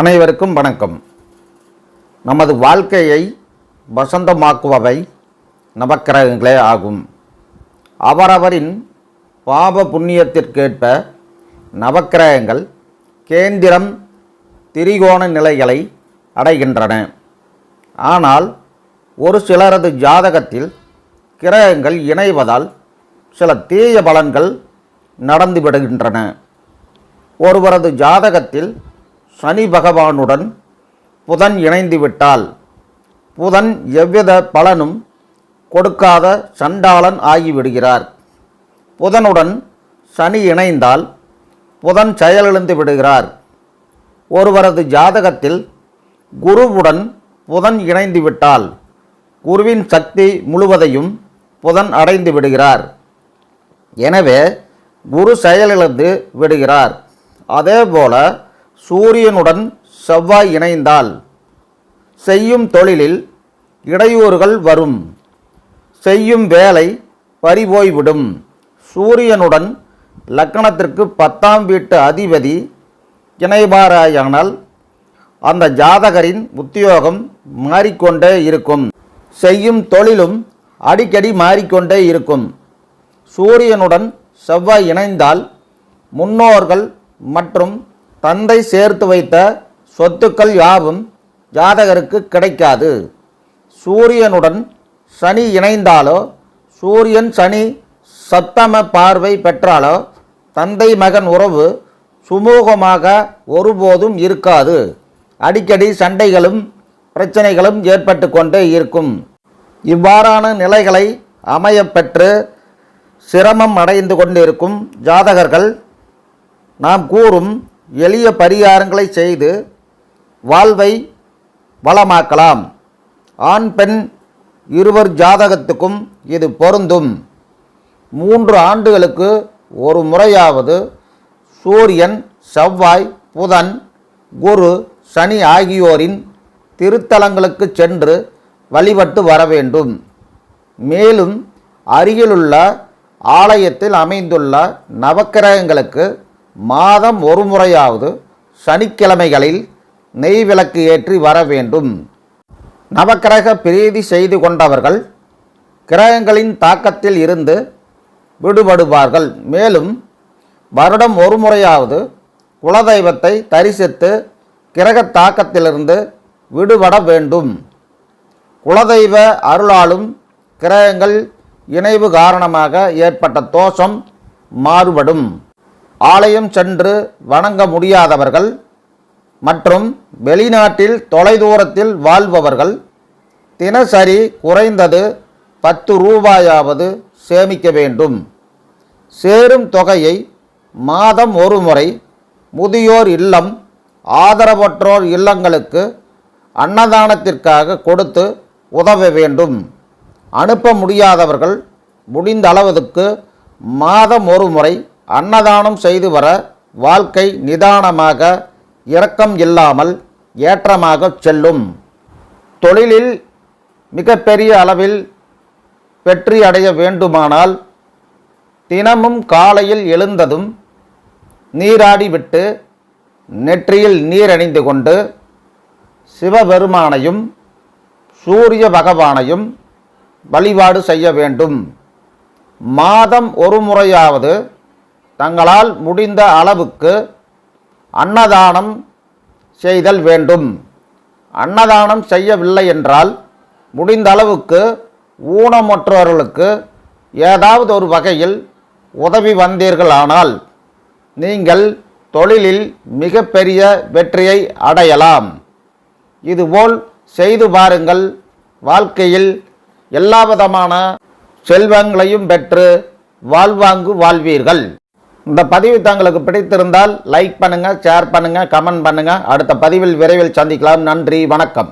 அனைவருக்கும் வணக்கம். நமது வாழ்க்கையை வசந்தமாக்குபவை நவக்கிரகங்களே ஆகும். அவரவரின் பாப புண்ணியத்திற்கேற்ப நவக்கிரகங்கள் கேந்திரம் திரிகோண நிலைகளை அடைகின்றன. ஆனால் ஒரு சிலரது ஜாதகத்தில் கிரகங்கள் இணைவதால் சில தீய பலன்கள் நடந்துவிடுகின்றன. ஒருவரது ஜாதகத்தில் சனி பகவானுடன் புதன் இணைந்துவிட்டால் புதன் எவ்வித பலனும் கொடுக்காத சண்டாளன் ஆகிவிடுகிறார். புதனுடன் சனி இணைந்தால் புதன் செயலிழந்து விடுகிறார். ஒருவரது ஜாதகத்தில் குருவுடன் புதன் இணைந்து விட்டால் குருவின் சக்தி முழுவதையும் புதன் அடைந்து விடுகிறார். எனவே குரு செயலிழந்து விடுகிறார். அதேபோல சூரியனுடன் செவ்வாய் இணைந்தால் செய்யும் தொழிலில் இடையூறுகள் வரும். செய்யும் வேலை பறிபோய்விடும். சூரியனுடன் லக்கணத்திற்கு பத்தாம் வீட்டு அதிபதி இணைவாராயானால் அந்த ஜாதகரின் உத்தியோகம் மாறிக்கொண்டே இருக்கும். செய்யும் தொழிலும் அடிக்கடி மாறிக்கொண்டே இருக்கும். சூரியனுடன் செவ்வாய் இணைந்தால் முன்னோர்கள் மற்றும் தந்தை சேர்த்து வைத்த சொத்துக்கள் யாவும் ஜாதகருக்கு கிடைக்காது. சூரியனுடன் சனி இணைந்தாலோ சூரியன் சனி சத்தம பார்வை பெற்றாலோ தந்தை மகன் உறவு சுமூகமாக ஒருபோதும் இருக்காது. அடிக்கடி சண்டைகளும் பிரச்சனைகளும் ஏற்பட்டு கொண்டே இருக்கும். இவ்வாறான நிலைகளை அமையப்பெற்று சிரமம் அடைந்து கொண்டிருக்கும் ஜாதகர்கள் நாம் கூறும் எளிய பரிகாரங்களை செய்து வாழ்வை வளமாக்கலாம். ஆண் பெண் இருவர் ஜாதகத்துக்கும் இது பொருந்தும். மூன்று ஆண்டுகளுக்கு ஒரு முறையாவது சூரியன் செவ்வாய் புதன் குரு சனி ஆகியோரின் திருத்தலங்களுக்கு சென்று வழிபட்டு வர வேண்டும். மேலும் அருகிலுள்ள ஆலயத்தில் அமைந்துள்ள நவக்கிரகங்களுக்கு மாதம் ஒரு முறையாவது சனிக்கிழமைகளில் நெய் விளக்கு ஏற்றி வர வேண்டும். நவக்கிரக பிரீதி செய்து கொண்டவர்கள் கிரகங்களின் தாக்கத்தில் இருந்து விடுபடுவார்கள். மேலும் வருடம் ஒரு முறையாவது குலதெய்வத்தை தரிசித்து கிரக தாக்கத்திலிருந்து விடுபட வேண்டும். குலதெய்வ அருளாலும் கிரகங்கள் இணைவு காரணமாக ஏற்பட்ட தோஷம் மாறுபடும். ஆலயம் சென்று வணங்க முடியாதவர்கள் மற்றும் வெளிநாட்டில் தொலைதூரத்தில் வாழ்பவர்கள் தினசரி குறைந்தது பத்து ரூபாயாவது சேமிக்க வேண்டும். சேரும் தொகையை மாதம் ஒரு முறை முதியோர் இல்லம் ஆதரவற்றோர் இல்லங்களுக்கு அன்னதானத்திற்காக கொடுத்து உதவ வேண்டும். அனுப்ப முடியாதவர்கள் முடிந்த அளவுக்கு மாதம் ஒரு முறை அன்னதானம் செய்து வர வாழ்க்கை நிதானமாக இரக்கம் இல்லாமல் ஏற்றமாக செல்லும். தொழிலில் மிகப்பெரிய அளவில் வெற்றி அடைய வேண்டுமானால் தினமும் காலையில் எழுந்ததும் நீராடிவிட்டு நெற்றியில் நீரணிந்து கொண்டு சிவபெருமானையும் சூரிய பகவானையும் வழிபாடு செய்ய வேண்டும். மாதம் ஒரு முறையாவது தங்களால் முடிந்த அளவுக்கு அன்னதானம் செய்தல் வேண்டும். அன்னதானம் செய்யவில்லை என்றால் முடிந்த அளவுக்கு ஊனமற்றவர்களுக்கு ஏதாவது ஒரு வகையில் உதவி வந்தீர்களானால் நீங்கள் தொழிலில் மிகப்பெரிய வெற்றியை அடையலாம். இதுபோல் செய்து பாருங்கள். வாழ்க்கையில் எல்லா விதமான செல்வங்களையும் பெற்று வாழ்வாங்கு வாழ்வீர்கள். இந்த பதிவு தங்களுக்கு பிடித்திருந்தால் லைக் பண்ணுங்கள் ஷேர் பண்ணுங்கள் கமெண்ட் பண்ணுங்கள் அடுத்த பதிவில் விரைவில் சந்திக்கலாம். நன்றி வணக்கம்.